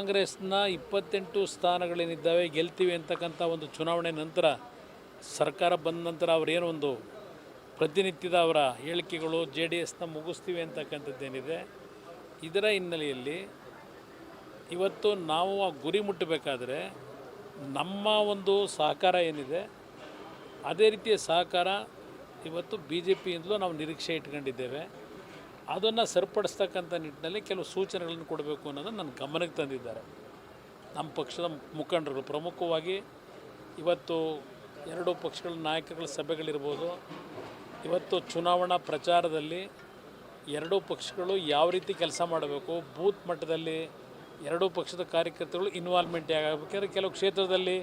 ಕಾಂಗ್ರೆಸ್ನ ಇಪ್ಪತ್ತೆಂಟು ಸ್ಥಾನಗಳೇನಿದ್ದಾವೆ, ಗೆಲ್ತೀವಿ ಅಂತಕ್ಕಂಥ ಒಂದು ಚುನಾವಣೆ ನಂತರ ಸರ್ಕಾರ ಬಂದ ನಂತರ ಅವರೇನು ಒಂದು ಪ್ರತಿನಿತ್ಯದ ಅವರ ಹೇಳಿಕೆಗಳು ಜೆ ಡಿ ಎಸ್ನ ಮುಗಿಸ್ತೀವಿ ಅಂತಕ್ಕಂಥದ್ದೇನಿದೆ. ಇದರ ಹಿನ್ನೆಲೆಯಲ್ಲಿ ಇವತ್ತು ನಾವು ಆ ಗುರಿ ಮುಟ್ಟಬೇಕಾದ್ರೆ ನಮ್ಮ ಒಂದು ಸಹಕಾರ ಏನಿದೆ, ಅದೇ ರೀತಿಯ ಸಹಕಾರ ಇವತ್ತು ಬಿ ಜೆ ಪಿಯಿಂದಲೂ ನಾವು ನಿರೀಕ್ಷೆ ಇಟ್ಕೊಂಡಿದ್ದೇವೆ. ಅದನ್ನು ಸರಿಪಡಿಸ್ತಕ್ಕಂಥ ನಿಟ್ಟಿನಲ್ಲಿ ಕೆಲವು ಸೂಚನೆಗಳನ್ನು ಕೊಡಬೇಕು ಅನ್ನೋದನ್ನು ನನ್ನ ಗಮನಕ್ಕೆ ತಂದಿದ್ದಾರೆ. ನಮ್ಮ ಪಕ್ಷದ ಮುಖಂಡರು ಪ್ರಮುಖವಾಗಿ ಇವತ್ತು ಎರಡು ಪಕ್ಷಗಳ ನಾಯಕಗಳ ಸಭೆಗಳಿರ್ಬೋದು, ಇವತ್ತು ಚುನಾವಣಾ ಪ್ರಚಾರದಲ್ಲಿ ಎರಡೂ ಪಕ್ಷಗಳು ಯಾವ ರೀತಿ ಕೆಲಸ ಮಾಡಬೇಕು, ಬೂತ್ ಮಟ್ಟದಲ್ಲಿ ಎರಡೂ ಪಕ್ಷದ ಕಾರ್ಯಕರ್ತರುಗಳು ಇನ್ವಾಲ್ವ್ಮೆಂಟ್ ಆಗಬೇಕಂದ್ರೆ ಕೆಲವು ಕ್ಷೇತ್ರದಲ್ಲಿ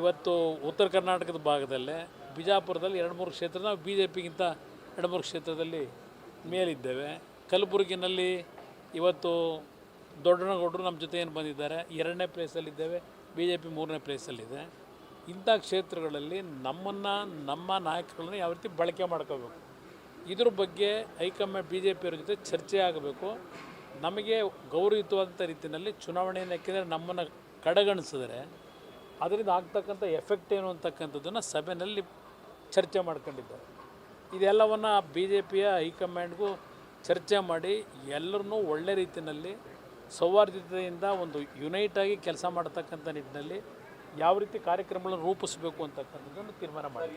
ಇವತ್ತು ಉತ್ತರ ಕರ್ನಾಟಕದ ಭಾಗದಲ್ಲೇ ಬಿಜಾಪುರದಲ್ಲಿ ಎರಡು ಮೂರು ಕ್ಷೇತ್ರ, ನಾವು ಬಿ ಜೆ ಪಿಗಿಂತ ಎರಡು ಮೂರು ಕ್ಷೇತ್ರದಲ್ಲಿ ಮೇಲಿದ್ದೇವೆ. ಕಲಬುರಗಿನಲ್ಲಿ ಇವತ್ತು ದೊಡ್ಡನಗೌಡರು ನಮ್ಮ ಜೊತೆ ಏನು ಬಂದಿದ್ದಾರೆ, ಎರಡನೇ ಪ್ಲೇಸಲ್ಲಿದ್ದೇವೆ ಬಿ ಜೆ ಪಿ ಮೂರನೇ ಪ್ಲೇಸಲ್ಲಿದೆ ಇಂಥ ಕ್ಷೇತ್ರಗಳಲ್ಲಿ ನಮ್ಮನ್ನು, ನಮ್ಮ ನಾಯಕರನ್ನ ಯಾವ ರೀತಿ ಬಳಕೆ ಮಾಡ್ಕೋಬೇಕು? ಇದ್ರ ಬಗ್ಗೆ ಹೈಕಮಾಂಡ್ ಬಿ ಜೆ ಪಿಯವ್ರ ಜೊತೆ ಚರ್ಚೆ ಆಗಬೇಕು. ನಮಗೆ ಗೌರವಯುತವಾದಂಥ ರೀತಿಯಲ್ಲಿ ಚುನಾವಣೆಯನ್ನು ಯಾಕೆಂದರೆ ನಮ್ಮನ್ನು ಕಡೆಗಣಿಸಿದ್ರೆ, ಅದರಿಂದ ಆಗ್ತಕ್ಕಂಥ ಎಫೆಕ್ಟ್ ಏನು ಅಂತಕ್ಕಂಥದ್ದನ್ನು ಸಭೆಯಲ್ಲಿ ಚರ್ಚೆ ಮಾಡ್ಕೊಂಡಿದ್ದಾರೆ. ಇದೆಲ್ಲವನ್ನು ಬಿ ಜೆ ಪಿಯ ಹೈಕಮಾಂಡ್ಗೂ ಚರ್ಚೆ ಮಾಡಿ ಎಲ್ಲರನ್ನೂ ಒಳ್ಳೆ ರೀತಿಯಲ್ಲಿ ಸೌಹಾರ್ದತೆಯಿಂದ ಒಂದು ಯುನೈಟಾಗಿ ಕೆಲಸ ಮಾಡತಕ್ಕಂಥ ನಿಟ್ಟಿನಲ್ಲಿ ಯಾವ ರೀತಿ ಕಾರ್ಯಕ್ರಮಗಳನ್ನು ರೂಪಿಸಬೇಕು ಅಂತಕ್ಕಂಥದ್ದನ್ನು ತೀರ್ಮಾನ ಮಾಡಿ.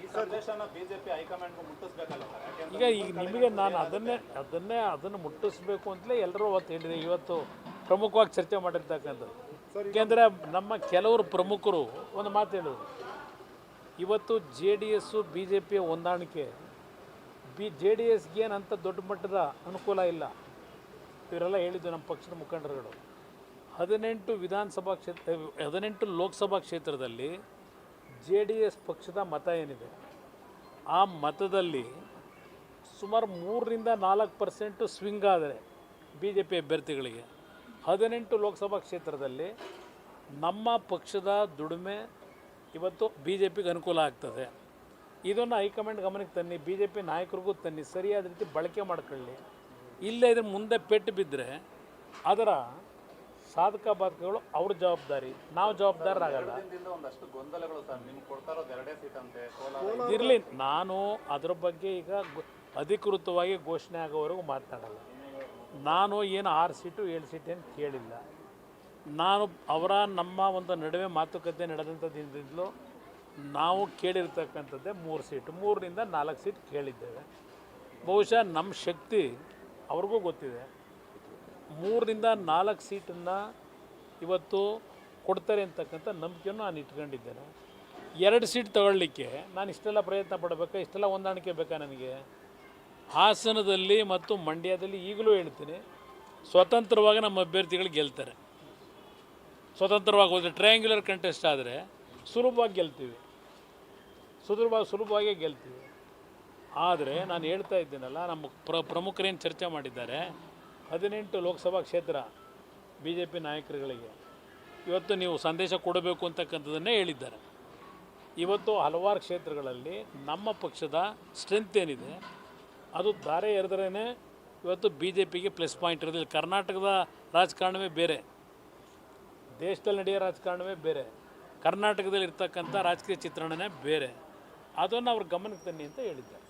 ಈಗ ಈಗ ನಿಮಗೆ ನಾನು ಅದನ್ನೇ ಅದನ್ನೇ ಅದನ್ನು ಮುಟ್ಟಿಸ್ಬೇಕು ಅಂತಲೇ ಎಲ್ಲರೂ ಅವತ್ತು ಹೇಳಿದೆ. ಇವತ್ತು ಪ್ರಮುಖವಾಗಿ ಚರ್ಚೆ ಮಾಡಿರ್ತಕ್ಕಂಥದ್ದು. ಏಕೆಂದರೆ ನಮ್ಮ ಕೆಲವರು ಪ್ರಮುಖರು ಒಂದು ಮಾತು ಹೇಳಿದರು ಇವತ್ತು J D S B J ಪಿಯ ಹೊಂದಾಣಿಕೆ ಬಿ ಜೆ ಡಿ ಎಸ್ಗೆ ಏನಂತ ದೊಡ್ಡ ಮಟ್ಟದ ಅನುಕೂಲ ಇಲ್ಲ. ಇವರೆಲ್ಲ ಹೇಳಿದ್ದು ನಮ್ಮ ಪಕ್ಷದ ಮುಖಂಡರುಗಳು. ಹದಿನೆಂಟು ವಿಧಾನಸಭಾ ಕ್ಷೇತ್ರ ಹದಿನೆಂಟು ಲೋಕಸಭಾ ಕ್ಷೇತ್ರದಲ್ಲಿ ಜೆ ಡಿ ಎಸ್ ಪಕ್ಷದ ಮತ ಏನಿದೆ? ಆ ಮತದಲ್ಲಿ ಸುಮಾರು ಮೂರರಿಂದ ನಾಲ್ಕು ಪರ್ಸೆಂಟು ಸ್ವಿಂಗ್ ಆದರೆ ಬಿ ಜೆ ಪಿ ಅಭ್ಯರ್ಥಿಗಳಿಗೆ. ಹದಿನೆಂಟು ಲೋಕಸಭಾ ಕ್ಷೇತ್ರದಲ್ಲಿ ನಮ್ಮ ಪಕ್ಷದ ದುಡಿಮೆ ಇವತ್ತು ಬಿ ಜೆ ಪಿಗೆ ಅನುಕೂಲ ಆಗ್ತದೆ. ಇದನ್ನು ಹೈಕಮಾಂಡ್ ಗಮನಕ್ಕೆ ತನ್ನಿ ಬಿ ಜೆ ಪಿ ನಾಯಕರಿಗೂ ತನ್ನಿ ಸರಿಯಾದ ರೀತಿ ಬಳಕೆ ಮಾಡ್ಕೊಳ್ಳಿ. ಇಲ್ಲೇ ಇದ್ರ ಮುಂದೆ ಪೆಟ್ಟು ಬಿದ್ದರೆ ಅದರ ಸಾಧಕ ಬಾಧಕಗಳು ಅವ್ರ ಜವಾಬ್ದಾರಿ. ನಾವು ಜವಾಬ್ದಾರರಾಗಲ್ಲ. ಒಂದಷ್ಟು ಗೊಂದಲಗಳು ಸರ್. ನಿಮ್ಗೆ ಕೊಡ್ತಾ ಇರೋದು ಎರಡೇ ಸೀಟ್ ಅಂತೆ. ಕೋಲಾರ ಇರಲಿ ನಾನು ಅದ್ರ ಬಗ್ಗೆ ಈಗ ಅಧಿಕೃತವಾಗಿ ಘೋಷಣೆ ಆಗೋವರೆಗೂ ಮಾತನಾಡಲ್ಲ ನಾನು ಏನು ಆರು ಸೀಟು ಏಳು ಸೀಟು ಏನು ಕೇಳಿಲ್ಲ. ನಾನು ಅವರ ನಮ್ಮ ಒಂದು ನಡುವೆ ಮಾತುಕತೆ ನಡೆದಂಥದ್ದಿಂದಲೂ ನಾವು ಕೇಳಿರ್ತಕ್ಕಂಥದ್ದೇ ಮೂರು ಸೀಟು. ಮೂರರಿಂದ ನಾಲ್ಕು ಸೀಟ್ ಕೇಳಿದ್ದೇವೆ. ಬಹುಶಃ ನಮ್ಮ ಶಕ್ತಿ ಅವ್ರಿಗೂ ಗೊತ್ತಿದೆ. ಮೂರರಿಂದ ನಾಲ್ಕು ಸೀಟನ್ನು ಇವತ್ತು ಕೊಡ್ತಾರೆ ಅಂತಕ್ಕಂಥ ನಂಬಿಕೆಯನ್ನು ನಾನು ಇಟ್ಕೊಂಡಿದ್ದೇನೆ. ಎರಡು ಸೀಟ್ ತಗೊಳ್ಳಿಕ್ಕೆ ನಾನು ಇಷ್ಟೆಲ್ಲ ಪ್ರಯತ್ನ ಪಡಬೇಕಾ, ಇಷ್ಟೆಲ್ಲ ಹೊಂದಾಣಿಕೆ ಬೇಕಾ ನನಗೆ? ಹಾಸನದಲ್ಲಿ ಮತ್ತು ಮಂಡ್ಯದಲ್ಲಿ ಈಗಲೂ ಹೇಳ್ತೀನಿ, ಸ್ವತಂತ್ರವಾಗಿ ನಮ್ಮ ಅಭ್ಯರ್ಥಿಗಳು ಗೆಲ್ತಾರೆ. ಸ್ವತಂತ್ರವಾಗಿ ಹೋದರೆ ಟ್ರಯಾಂಗ್ಯುಲರ್ ಕಂಟೆಸ್ಟ್ ಆದರೆ ಸುಲಭವಾಗಿ ಗೆಲ್ತೀವಿ. ಸುಲಭ ಸುಲಭವಾಗಿ ಗೆಲ್ತೀವಿ. ಆದರೆ ನಾನು ಹೇಳ್ತಾ ಇದ್ದೀನಲ್ಲ, ನಮ್ಮ ಪ್ರ, ಪ್ರಮುಖರೇನು ಚರ್ಚೆ ಮಾಡಿದ್ದಾರೆ, ಹದಿನೆಂಟು ಲೋಕಸಭಾ ಕ್ಷೇತ್ರ ಬಿ ಜೆ ಪಿ ನಾಯಕರುಗಳಿಗೆ. ಇವತ್ತು ನೀವು ಸಂದೇಶ ಕೊಡಬೇಕು ಅಂತಕ್ಕಂಥದ್ದನ್ನೇ ಹೇಳಿದ್ದಾರೆ. ಇವತ್ತು ಹಲವಾರು ಕ್ಷೇತ್ರಗಳಲ್ಲಿ ನಮ್ಮ ಪಕ್ಷದ ಸ್ಟ್ರೆಂತ್ ಏನಿದೆ, ಅದು ದಾರೆ ಎರೆದ್ರೇ ಇವತ್ತು ಬಿ ಜೆ ಪಿಗೆ ಪ್ಲಸ್ ಪಾಯಿಂಟ್ ಇರೋದಿಲ್ಲ. ಕರ್ನಾಟಕದ ರಾಜಕಾರಣವೇ ಬೇರೆ. ದೇಶದಲ್ಲಿ ನಡೆಯೋ ರಾಜಕಾರಣವೇ ಬೇರೆ. ಕರ್ನಾಟಕದಲ್ಲಿ ಇರ್ತಕ್ಕಂಥ ರಾಜಕೀಯ ಚಿತ್ರಣನೇ ಬೇರೆ. ಅದನ್ನು ಅವ್ರ ಗಮನಕ್ಕೆ ತನ್ನಿ ಅಂತ ಹೇಳಿದ್ದಾರೆ.